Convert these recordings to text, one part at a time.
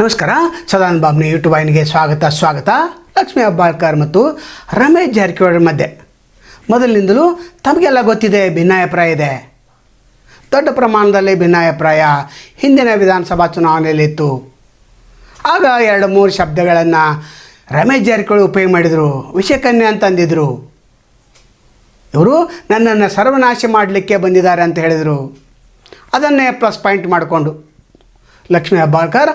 ನಮಸ್ಕಾರ. ಸದಾನಂದ ಬಾಬ್ನಿ ಯೂಟ್ಯೂಬ್ ವಾಹಿನಿಗೆ ಸ್ವಾಗತ ಸ್ವಾಗತ. ಲಕ್ಷ್ಮೀ ಅಬ್ಬಾಳ್ಕರ್ ಮತ್ತು ರಮೇಶ್ ಜಾರಕಿಹೊಳಿ ಮಧ್ಯೆ. ಮೊದಲಿನಿಂದಲೂ ತಮಗೆಲ್ಲ ಗೊತ್ತಿದೆ, ಭಿನ್ನಾಭಿಪ್ರಾಯ ಇದೆ. ದೊಡ್ಡ ಪ್ರಮಾಣದಲ್ಲಿ ಭಿನ್ನಾಭಿಪ್ರಾಯ ಹಿಂದಿನ ವಿಧಾನಸಭಾ ಚುನಾವಣೆಯಲ್ಲಿತ್ತು ಆಗ ಎರಡು, ಮೂರು ಶಬ್ದಗಳನ್ನು ರಮೇಶ್ ಜಾರಕಿಹೊಳಿ ಉಪಯೋಗ ಮಾಡಿದರು, ವಿಷಕನ್ಯೆ ಅಂತಂದಿದ್ರು ಇವರು ನನ್ನನ್ನು ಸರ್ವನಾಶ ಮಾಡಲಿಕ್ಕೆ ಬಂದಿದ್ದಾರೆ ಅಂತ ಹೇಳಿದರು. ಅದನ್ನೇ ಪ್ಲಸ್ ಪಾಯಿಂಟ್ ಮಾಡಿಕೊಂಡು. ಲಕ್ಷ್ಮೀ ಹೆಬ್ಬಾಳ್ಕರ್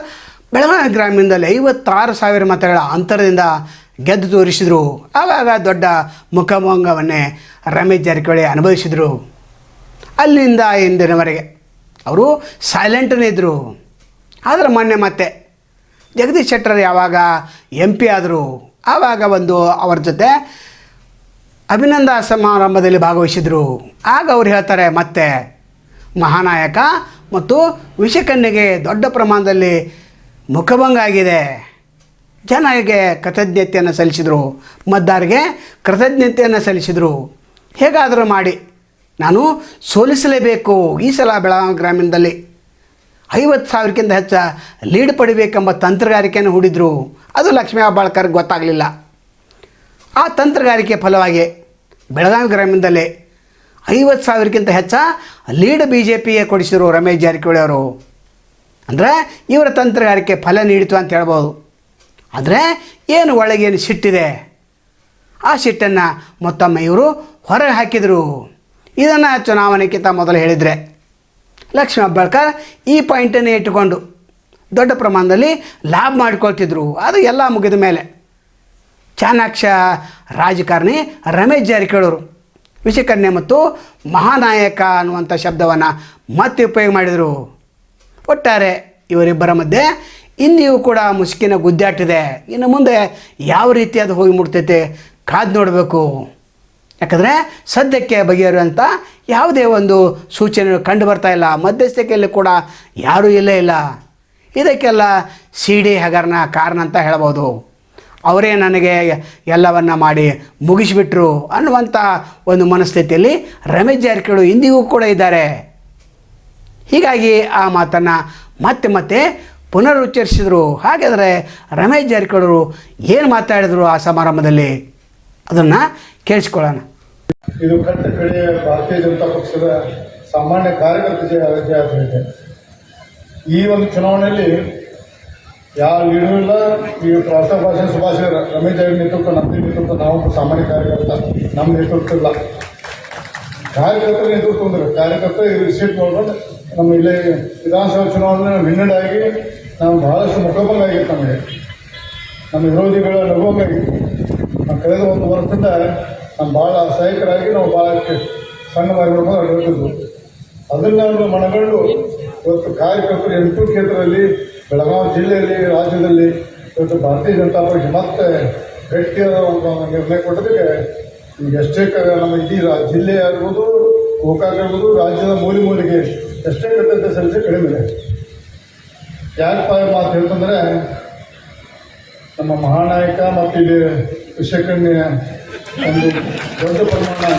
ಬೆಳಗಾವಿ ಗ್ರಾಮೀಣದಲ್ಲಿ ಐವತ್ತಾರು ಸಾವಿರ ಮತಗಳ ಅಂತರದಿಂದ ಗೆದ್ದು ತೋರಿಸಿದರು. ಆವಾಗ ದೊಡ್ಡ ಮುಖಭಂಗವನ್ನೇ ರಮೇಶ್ ಜಾರಕಿಹೊಳಿ ಅನುಭವಿಸಿದರು. ಅಲ್ಲಿಂದ ಇಂದಿನವರೆಗೆ ಅವರು ಸೈಲೆಂಟನೇ ಇದ್ದರು ಆದರೆ ಮೊನ್ನೆ ಮತ್ತೆ ಜಗದೀಶ್ ಶೆಟ್ಟರ್ ಯಾವಾಗ ಎಂ ಪಿ ಆದರು, ಆವಾಗ ಒಂದು ಅವರ ಜೊತೆ ಅಭಿನಂದ ಸಮಾರಂಭದಲ್ಲಿ ಭಾಗವಹಿಸಿದರು. ಆಗ ಅವ್ರು ಹೇಳ್ತಾರೆ, ಮತ್ತೆ ಮಹಾನಾಯಕ ಮತ್ತು ವಿಷಕನ್ಯೆಗೆ ದೊಡ್ಡ ಪ್ರಮಾಣದಲ್ಲಿ ಮುಖಭಂಗ ಆಗಿದೆ. ಜನರಿಗೆ ಕೃತಜ್ಞತೆಯನ್ನು ಸಲ್ಲಿಸಿದರು. ಮದ್ದಾರಿಗೆ ಕೃತಜ್ಞತೆಯನ್ನು ಸಲ್ಲಿಸಿದರು. ಹೇಗಾದರೂ ಮಾಡಿ. ನಾನು ಸೋಲಿಸಲೇಬೇಕು ಈ ಸಲ ಬೆಳಗಾವಿ ಗ್ರಾಮೀಣದಲ್ಲಿ. ಐವತ್ತು ಸಾವಿರಕ್ಕಿಂತ ಹೆಚ್ಚ ಲೀಡ್ ಪಡಿಬೇಕೆಂಬ ತಂತ್ರಗಾರಿಕೆಯನ್ನು ಹೂಡಿದರು. ಅದು ಲಕ್ಷ್ಮೀ ಹೆಬ್ಬಾಳ್ಕರ್ಗೆ ಗೊತ್ತಾಗಲಿಲ್ಲ. ಆ ತಂತ್ರಗಾರಿಕೆ ಫಲವಾಗಿ ಬೆಳಗಾವಿ ಗ್ರಾಮೀಣದಲ್ಲಿ ಐವತ್ತು ಸಾವಿರಕ್ಕಿಂತ ಹೆಚ್ಚ ಲೀಡ್ ಬಿ ಜೆ ಪಿಗೆ ಕೊಡಿಸಿದರು ರಮೇಶ್ ಜಾರಕಿಹೊಳಿ ಅವರು. ಅಂದರೆ ಇವರ ತಂತ್ರಗಾರಿಕೆ ಫಲ ನೀಡಿತು ಅಂತ ಹೇಳ್ಬೋದು. ಆದರೆ ಏನು ಒಳಗೇನು ಸಿಟ್ಟಿದೆ? ಆ ಸಿಟ್ಟನ್ನು ಮತ್ತೊಮ್ಮೆ ಇವರು ಹೊರಗೆ ಹಾಕಿದರು. ಇದನ್ನು ಚುನಾವಣೆಗಿಂತ ಮೊದಲು ಹೇಳಿದರೆ. ಲಕ್ಷ್ಮೀ ಹೆಬ್ಬಾಳ್ಕರ್ ಈ ಪಾಯಿಂಟನ್ನೇ ಇಟ್ಟುಕೊಂಡು ದೊಡ್ಡ ಪ್ರಮಾಣದಲ್ಲಿ ಲಾಭ ಮಾಡಿಕೊಳ್ತಿದ್ರು. ಅದು ಎಲ್ಲ ಮುಗಿದ ಮೇಲೆ ಚಾಣಾಕ್ಷ ರಾಜಕಾರಣಿ ರಮೇಶ್ ಜಾರಕಿಹೊಳಿ ವಿಷಕನ್ಯೆ ಮತ್ತು ಮಹಾನಾಯಕ ಅನ್ನುವಂಥ ಶಬ್ದವನ್ನು ಮತ್ತೆ ಉಪಯೋಗ ಮಾಡಿದರು. ಒಟ್ಟಾರೆ ಇವರಿಬ್ಬರ ಮಧ್ಯೆ ಇಲ್ಲಿಯೂ ಕೂಡ ಮುಸುಕಿನ ಗುದ್ದಾಟಿದೆ. ಇನ್ನು ಮುಂದೆ ಯಾವ ರೀತಿ ಅದು ಹೋಗಿ ಮುಟ್ತೈತೆ ಕಾದು ನೋಡಬೇಕು. ಯಾಕಂದರೆ ಸದ್ಯಕ್ಕೆ ಬಗೆಹರುವಂಥ ಯಾವುದೇ ಒಂದು ಸೂಚನೆಗಳು ಕಂಡು ಬರ್ತಾ ಇಲ್ಲ. ಮಧ್ಯಸ್ಥಿಕೆಯಲ್ಲಿ ಕೂಡ ಯಾರೂ ಇಲ್ಲೇ ಇಲ್ಲ. ಇದಕ್ಕೆಲ್ಲ ಸಿ ಡಿ ಹಗರಣ ಕಾರಣ ಅಂತ ಹೇಳ್ಬೋದು. ಅವರೇ ನನಗೆ ಎಲ್ಲವನ್ನ ಮಾಡಿ ಮುಗಿಸಿಬಿಟ್ರು ಅನ್ನುವಂಥ ಒಂದು ಮನಸ್ಥಿತಿಯಲ್ಲಿ ರಮೇಶ್ ಜಾರಕಿಹೊಳಿ ಇಂದಿಗೂ ಕೂಡ ಇದ್ದಾರೆ. ಹೀಗಾಗಿ ಆ ಮಾತನ್ನು ಮತ್ತೆ ಮತ್ತೆ ಪುನರುಚ್ಚರಿಸಿದರು. ಹಾಗಾದರೆ ರಮೇಶ್ ಜಾರಕಿಹೊಳರು ಏನು ಮಾತಾಡಿದರು ಆ ಸಮಾರಂಭದಲ್ಲಿ? ಅದನ್ನು ಕೇಳಿಸ್ಕೊಳ್ಳೋಣ. ಇದು ಕಟ್ಟ ಕಡೆಯ ಭಾರತೀಯ ಜನತಾ ಪಕ್ಷದ ಸಾಮಾನ್ಯ ಕಾರ್ಯಕರ್ತ ಆಗ್ತಿದೆ ಈ ಒಂದು ಚುನಾವಣೆಯಲ್ಲಿ ಯಾವ ಲೀಡರ್ ಇಲ್ಲ, ಈ ರಾಷ್ಟ್ರ ಭಾಷೆ ಸುಭಾಷ್ ರಮೇಶ್ ಜಾರಿ ನೇತೃತ್ವ ನಮ್ಮದೇ ನೇತೃತ್ವ, ನಾವು ಸಾಮಾನ್ಯ ಕಾರ್ಯಕರ್ತ, ನಮ್ಮ ನೇತೃತ್ವ ಇಲ್ಲ. ಕಾರ್ಯಕರ್ತರ ನೇತೃತ್ವ ಅಂದ್ರೆ ಕಾರ್ಯಕರ್ತ ಇದು ಸೀಟ್ ಮಾಡ್ಕೊಂಡು ನಮ್ಮ ಇಲ್ಲಿ ವಿಧಾನಸಭಾ ಚುನಾವಣೆ ಹಿನ್ನಡೆ ಆಗಿ ನಾವು ಬಹಳಷ್ಟು ಮುಖಭಂಗ ಆಗಿತ್ತು ನಮಗೆ. ನಮ್ಮ ವಿರೋಧಿಗಳ ನಗೋಂಗ ಆಗಿತ್ತು ನಾವು ಕಳೆದ ಒಂದು ವರ್ಷದಿಂದ ನಾವು ಭಾಳ ಸಹಾಯಕರಾಗಿ ನಾವು ಭಾಳ ಸಣ್ಣ ಮಾರ್ಗಗಳು ಅಡ್ಡಿದ್ದು ಅದನ್ನು ನಾವು ಮನಗಂಡು ಇವತ್ತು ಕಾರ್ಯಕರ್ತರು ಎಂಟು ಕ್ಷೇತ್ರದಲ್ಲಿ ಬೆಳಗಾವಿ ಜಿಲ್ಲೆಯಲ್ಲಿ, ರಾಜ್ಯದಲ್ಲಿ ಇವತ್ತು ಭಾರತೀಯ ಜನತಾ ಪಕ್ಷ ಮತ್ತೆ ಗಟ್ಟಿಯಾದ ಒಂದು ನಿರ್ಣಯ ಕೊಟ್ಟದಕ್ಕೆ ಈಗ ಎಷ್ಟೇ ನಮ್ಮ ಇಡೀ ಜಿಲ್ಲೆ ಆಗಿರ್ಬೋದು, ಗೋಕಾಕ್ ಆಗಿರ್ಬೋದು, ರಾಜ್ಯದ ಮೂಲೆ ಮೂಲೆಗೆ ಎಷ್ಟೇ ಕೃತಜ್ಞತೆ ಸಲ್ಲಿಸಿ ಕಡಿಮೆ ಇದೆ. ಯಾಕಪ್ಪ ಮಾತು ಹೇಳ್ತಂದ್ರೆ, ನಮ್ಮ ಮಹಾನಾಯಕ ಮತ್ತು ಇಲ್ಲಿ ವಿಷಕನ್ಯ ಒಂದು ದೊಡ್ಡ ಪ್ರಮಾಣ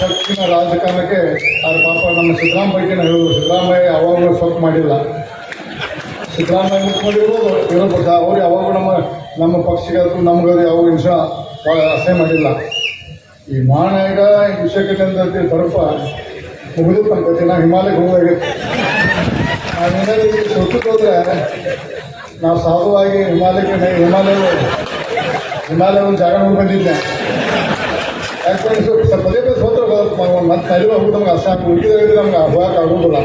ಪಶ್ಚಿಮ ರಾಜಕಾರಣಕ್ಕೆ ಅವ್ರ ಪಾಪ ನಮ್ಮ ಸಿದ್ದರಾಮ ಬಗ್ಗೆನ ಹೇಳಿದ್ರು ಸಿದ್ದರಾಮಯ್ಯ ಯಾವಾಗಲೂ ಸ್ವಲ್ಪ ಮಾಡಿಲ್ಲ. ಸಿದ್ದರಾಮಯ್ಯ ಮುಖ್ಯಮಂತ್ರಿಗಳು ಇರಬಹುದು ಅವ್ರು ಯಾವಾಗ ನಮ್ಮ ನಮ್ಮ ಪಕ್ಷಿಗಾದ್ರು ಅಥವಾ ನಮ್ಗದು ಯಾವ ವಿಷ ಭಾಳ ಅಸಹ್ಯ ಮಾಡಿಲ್ಲ. ಈ ಈ ವಿಷಯಕ್ಕೆ ಅಂತ ತರಪ ಮುಗಿದು ಕತೆ ನಾವು ಹಿಮಾಲಯಕ್ಕೆ ಹೋಗಾಗಿತ್ತು ನಾವೇನಾದ್ರು ಸುತ್ತಕ್ಕೆ ಹೋದ್ರೆ ನಾವು ಸಾಧುವಾಗಿ ಹಿಮಾಲಯಕ್ಕೆ ಹಿಮಾಲಯ ಹಿಮಾಲಯ ಒಂದು ಜಾಗ ನೋಡಿ ಬಂದಿದ್ದೆ. ಯಾಕಂದ್ರೆ ಸ್ವಲ್ಪ ಪದೇ ಪದೇ ಸೋತ್ರ ಮತ್ತೆ ಕೈ ಹೋಗ್ಬಿಟ್ಟು ನಮ್ಗೆ ಅಷ್ಟು ಉಳಿದಿದ್ರೆ ನಮ್ಗೆ ಹೋಗಕ್ಕೆ ಆಗೋದಿಲ್ಲ.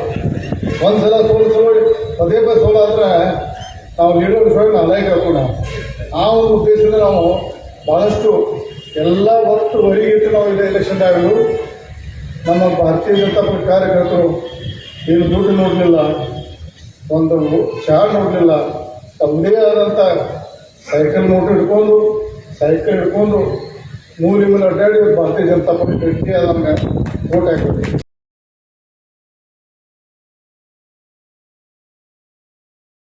ಒಂದು ಸಲ ಸೋಲು ಪದೇ ಪದೇ ಸೋಲಾದ್ರೆ ನಾವು ಲೀಡರ್ ವಿಷಯ ಅಲೈಕ್ ಹಾಕೋಣ ಆ ಒಂದು ಉದ್ದೇಶದಿಂದ ನಾವು ಭಾಳಷ್ಟು ಎಲ್ಲ ಒಟ್ಟು ಒಳಗಿಟ್ಟು ನಾವು ಇದೆ ಎಲೆಕ್ಷನ್ ಟೈಮು ನಮ್ಮ ಭಾರತೀಯ ಜನತಾ ಪಕ್ಷ ಕಾರ್ಯಕರ್ತರು ಏನು ದುಡ್ಡು ನೋಡಲಿಲ್ಲ ಒಂದು ಚಾರ್ ನೋಡಲಿಲ್ಲ, ತಮ್ಮದೇ ಆದಂಥ ಸೈಕಲ್ ನೋಟು ಹಿಡ್ಕೊಂಡು ಸೈಕಲ್ ಹಿಡ್ಕೊಂಡು, ಮೂರು ಮೇಲೆ ಅಡ್ಡಾಡಿ ಭಾರತೀಯ ಜನತಾ ಪಕ್ಷ ಗಟ್ಟಿಯಾದ ಅದನ್ನು ಓಟ್ ಹಾಕಿದ್ವಿ